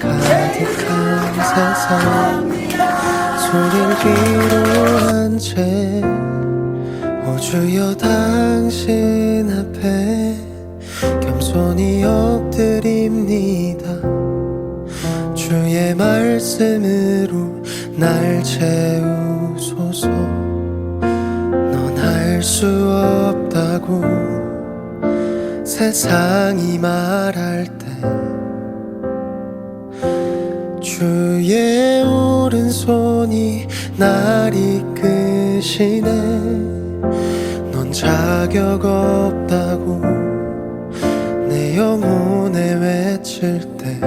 가득한 세상. 소리를 기로 한채 우주여 당신 앞에 겸손히 엎드립니다. 주의 말씀으로 날 채우소서. 넌할수 없다고 세상이 말할 때. 주의 오른손이 날 이 끄시네 넌 자격 없다고 내 영혼에 외칠 때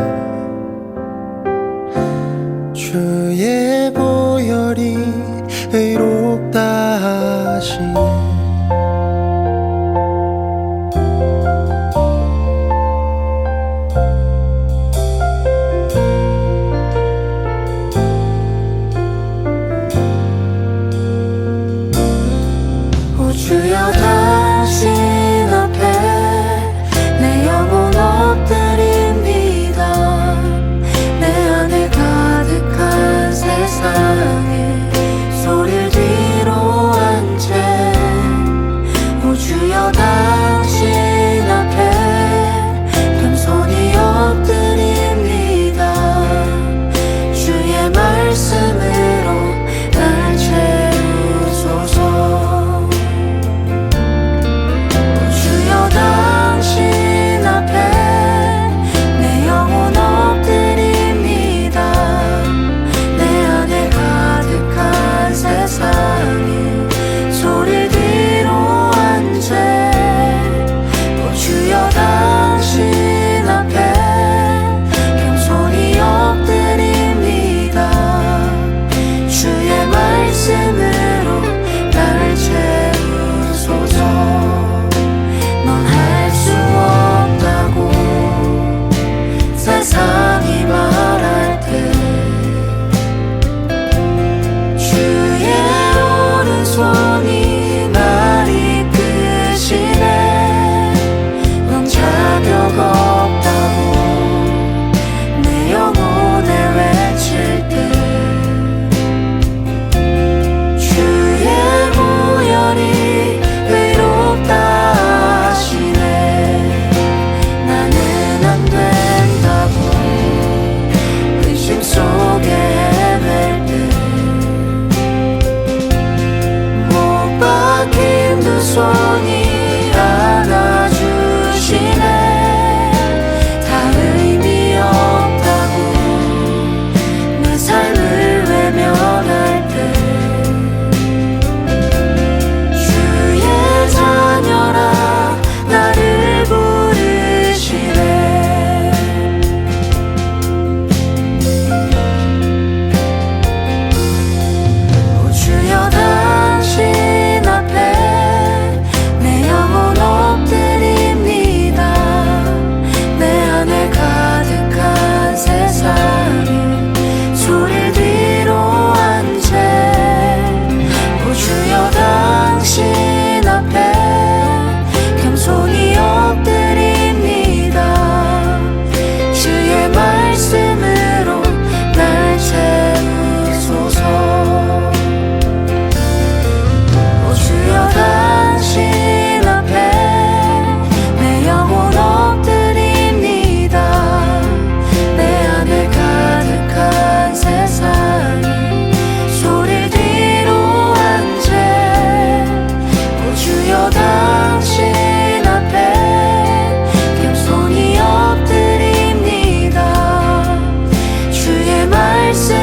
say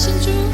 心住